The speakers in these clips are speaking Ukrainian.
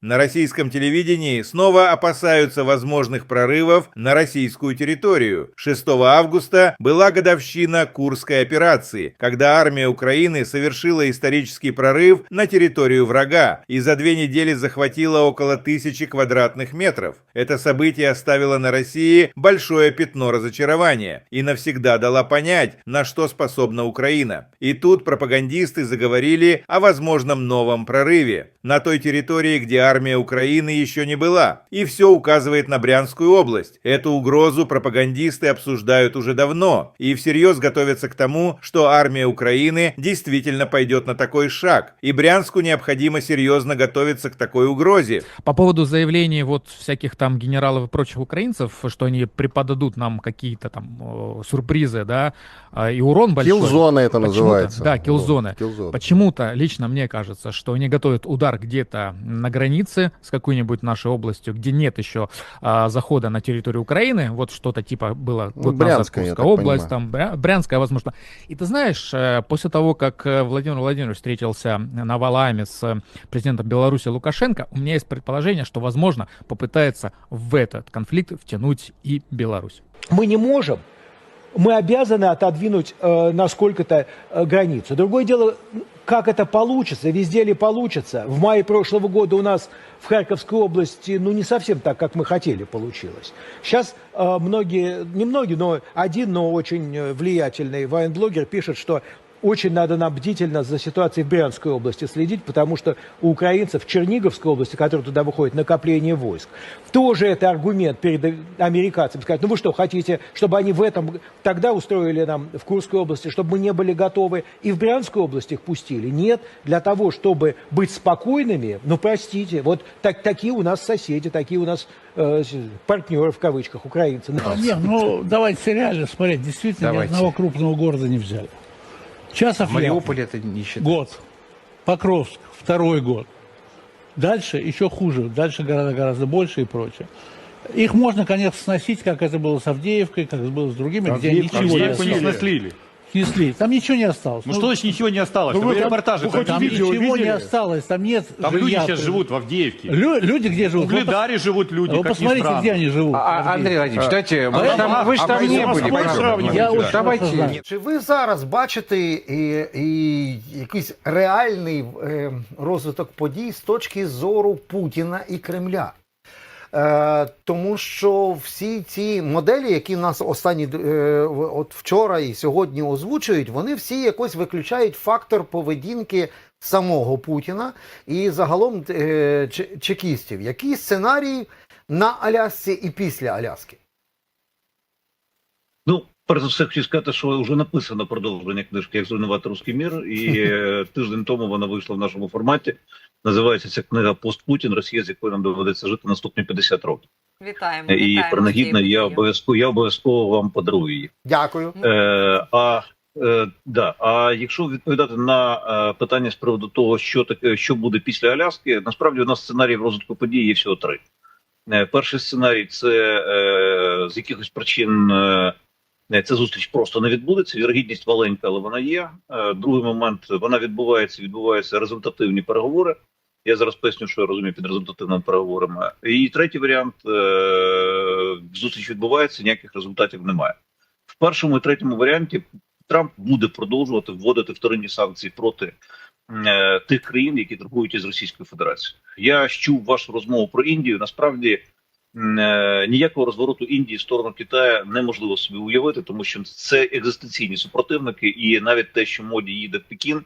На российском телевидении снова опасаются возможных прорывов на российскую территорию. 6 августа была годовщина Курской операции, когда армия Украины совершила исторический прорыв на территорию врага и за две недели захватила около тысячи квадратных метров. Это событие оставило на России большое пятно разочарования и навсегда дала понять, на что способна Украина. И тут пропагандисты заговорили о возможном новом прорыве на той территории, где армия Украины еще не была. И все указывает на Брянскую область. Эту угрозу пропагандисты обсуждают уже давно и всерьез готовятся к тому, что армия Украины действительно пойдет на такой шаг. И Брянску необходимо серьезно готовиться к такой угрозе. По поводу заявлений вот всяких там генералов и прочих украинцев, что они преподадут нам какие-то там э, сюрпризы, да, а, и урон большой. Киллзона это называется. Да, киллзоны. Вот, киллзона. Почему-то лично мне кажется, что они готовят удар где-то на границе с какой-нибудь нашей областью, где нет еще а, захода на территорию Украины. Вот что-то типа было Ну, год Брянская, я назад, Курская область, понимаю. там Бря- Брянская, возможно. И ты знаешь, э, после того, как э, Владимир Владимирович встретился на Валааме с э, президентом Беларуси Лукашенко, у меня есть предположение, что, возможно, попытается в этот конфликт втянуть и Беларусь. мы не можем, мы обязаны отодвинуть э, на сколько-то э, границу. Другое дело, как это получится, везде ли получится. В мае прошлого года у нас в Харьковской области, ну, не совсем так, как мы хотели, получилось. Сейчас э, многие, не многие, но один, но очень э, влиятельный военблогер пишет, что очень надо нам бдительно за ситуацией в Брянской области следить, потому что у украинцев в Черниговской области, которая туда выходит, накопление войск. Тоже это аргумент перед американцами. Сказать, ну вы что, хотите, чтобы они в этом тогда устроили нам в Курской области, чтобы мы не были готовы и в Брянской области их пустили? Нет, для того, чтобы быть спокойными, ну простите, вот так, такие у нас соседи, такие у нас э, партнеры в кавычках, украинцы. Не, ну давайте реально смотреть. Действительно, Давайте. ни одного крупного города не взяли. Часов Мариуполь это не считается. год. Покровск второй год. Дальше еще хуже. Дальше города гораздо больше и прочее. Их можно, конечно, сносить, как это было с Авдеевкой, как это было с другими, где Авдеевку ничего не не осталось. снесли. Снесли. Там ничего не осталось. Ну, что значит ничего не осталось? ну Там вы там- репортажи вы там хоть там видели? ничего не видели? осталось. Там нет Там люди жилья. сейчас живут в Авдеевке. Лю- люди где В живут? Вы пос- Угледаре живут люди, Вы как ни посмотрите, странно. где они живут. А, Андрей Владимирович, давайте, вы, а же там, а- вы же а там вы не с были. Москвой правда? сравниваете? Я очень Давайте, хорошо знаю. Чи ви зараз бачите і, і якийсь реальний е, розвиток подій з точки зору Путіна і Кремля? Е, тому що всі ці моделі, які нас останні е, от вчора і сьогодні озвучують, вони всі якось виключають фактор поведінки самого Путіна і загалом е, чекістів. Який сценарій на Алясці і після Аляски? Ну, перш за все, хочу сказати, що вже написано продовження книжки Як зруйнувати русський мір, і е, тиждень тому вона вийшла в нашому форматі. Називається ця книга Пост Путін, Росія, з якою нам доведеться жити наступні 50 років. Вітаємо. І вітаємо принагідно я обов'язково я обов'язково вам подарую її. Дякую. Е, а, е, да, а якщо відповідати на е, питання з приводу того, що таке, що буде після Аляски, насправді у нас сценаріїв розвитку подій є всього три. Е, перший сценарій це е, з якихось причин. Е, Ця зустріч просто не відбудеться. Вірогідність маленька, але вона є. Е, Другий момент вона відбувається. Відбуваються результативні переговори. Я зараз поясню, що я розумію під результативними переговорами. І третій варіант е, зустріч відбувається, ніяких результатів немає. В першому і третьому варіанті Трамп буде продовжувати вводити вторинні санкції проти е, тих країн, які торгують із Російською Федерацією. Я чув вашу розмову про Індію. Насправді е, ніякого розвороту Індії в сторону Китаю неможливо собі уявити, тому що це екзистенційні супротивники, і навіть те, що моді їде в Пекін.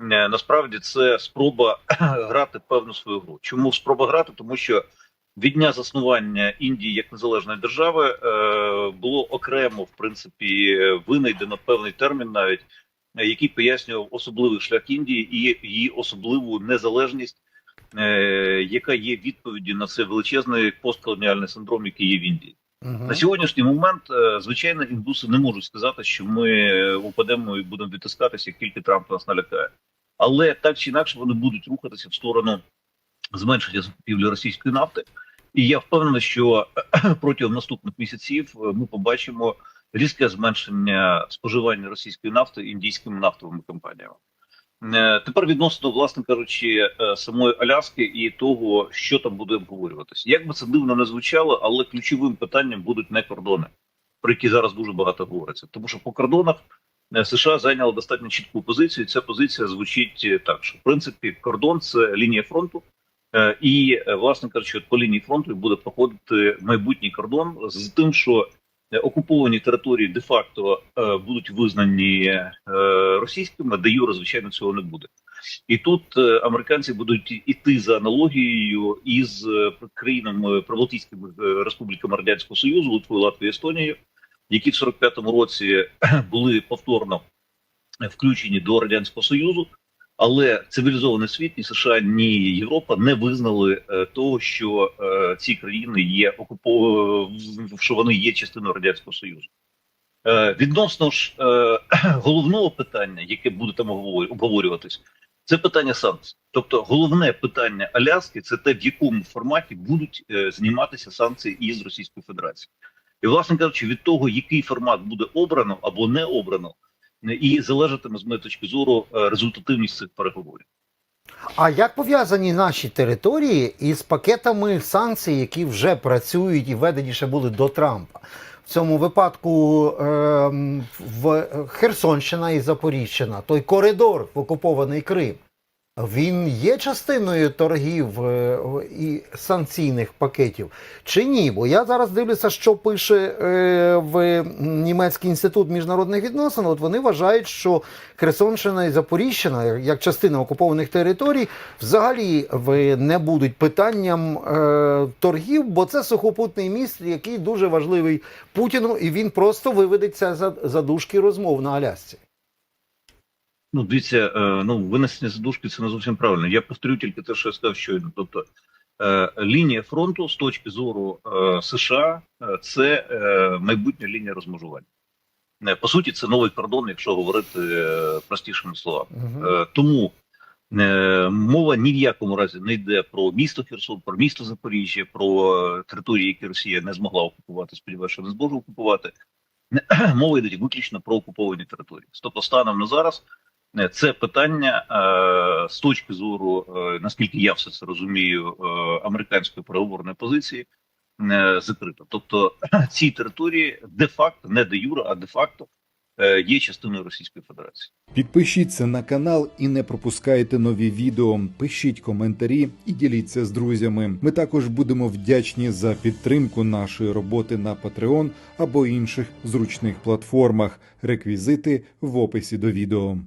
е, Насправді це спроба грати певну свою гру. Чому спроба грати? Тому що від дня заснування Індії як незалежної держави е, було окремо, в принципі, е, винайдено певний термін, навіть е, який пояснював особливий шлях Індії і її особливу незалежність, е, яка є відповіддю на цей величезний постколоніальний синдром, який є в Індії. Мгм. На сьогоднішній момент, е, звичайно, індуси не можуть сказати, що ми е, упадемо і будемо відтискатися, як тільки Трамп нас налякає. Але так чи інакше вони будуть рухатися в сторону зменшення закупівлі російської нафти. І я впевнений, що протягом наступних місяців е, ми побачимо різке зменшення споживання російської нафти індійськими нафтовими компаніями. Е, Тепер відносно, власне кажучи, е, самої Аляски і того, що там буде обговорюватися. Як би це дивно не звучало, але ключовим питанням будуть не кордони, про які зараз дуже багато говориться. Тому що по кордонах е, США зайняли достатньо чітку позицію. Ця позиція звучить так, що в принципі кордон це лінія фронту. І, власне кажучи, по лінії фронту буде проходити майбутній кордон з тим, що окуповані території де-факто е, будуть визнані е, російськими, де юре, звичайно, цього не буде. І тут е, американці будуть іти за аналогією із е, країнами Прибалтійськими е, республіками Радянського Союзу, Литвою, Латвією, Естонією, які в 45-му році були повторно включені до радянського союзу. Але цивілізований світ ні США, ні Європа не визнали е, того, що е, ці країни є окуповані, що вони є частиною радянського союзу. Е, відносно ж головного питання, яке буде там обговор- обговорюватись, це питання санкцій. Тобто, головне питання Аляски це те, в якому форматі будуть зніматися санкції із Російської Федерації. І, власне кажучи, від того, який формат буде обрано або не обрано, і залежатиме з моєї точки зору е, результативність цих переговорів. А як пов'язані наші території із пакетами санкцій, які вже працюють і введені ще були до Трампа? В цьому випадку ем, в Херсонщина і Запоріжжя, той коридор в окупований Крим, він є частиною торгів е, і санкційних пакетів чи ні? Бо я зараз дивлюся, що пише е, в Німецький інститут міжнародних відносин. От вони вважають, що Херсонщина і Запоріжжя, як частина окупованих територій, взагалі не будуть питанням е, торгів, бо це сухопутний міст, який дуже важливий Путіну, і він просто виведеться за задушки розмов на Алясці. Ну, дивіться, е, ну винесення задушки це не зовсім правильно. Я повторю тільки те, що я сказав щойно. Тобто е, лінія фронту з точки зору е, США це майбутня лінія розмежування. По суті, це новий кордон, якщо говорити простішими словами. Е, Тому мова ні в якому разі не йде про місто Херсон, про місто Запоріжжя, про території, які Росія не змогла окупувати. Сподіваюся, що не зможе окупувати. Мова йде виключно про окуповані території. Тобто, станом на зараз це питання е, з точки зору, е, наскільки я все це розумію, е, американської переговорної позиції е, закрито. Тобто ці території де-факто, не де юра, а де-факто е, є частиною Російської Федерації. Підпишіться на канал і не пропускайте нові відео. Пишіть коментарі і діліться з друзями. Ми також будемо вдячні за підтримку нашої роботи на Patreon або інших зручних платформах. Реквізити в описі до відео.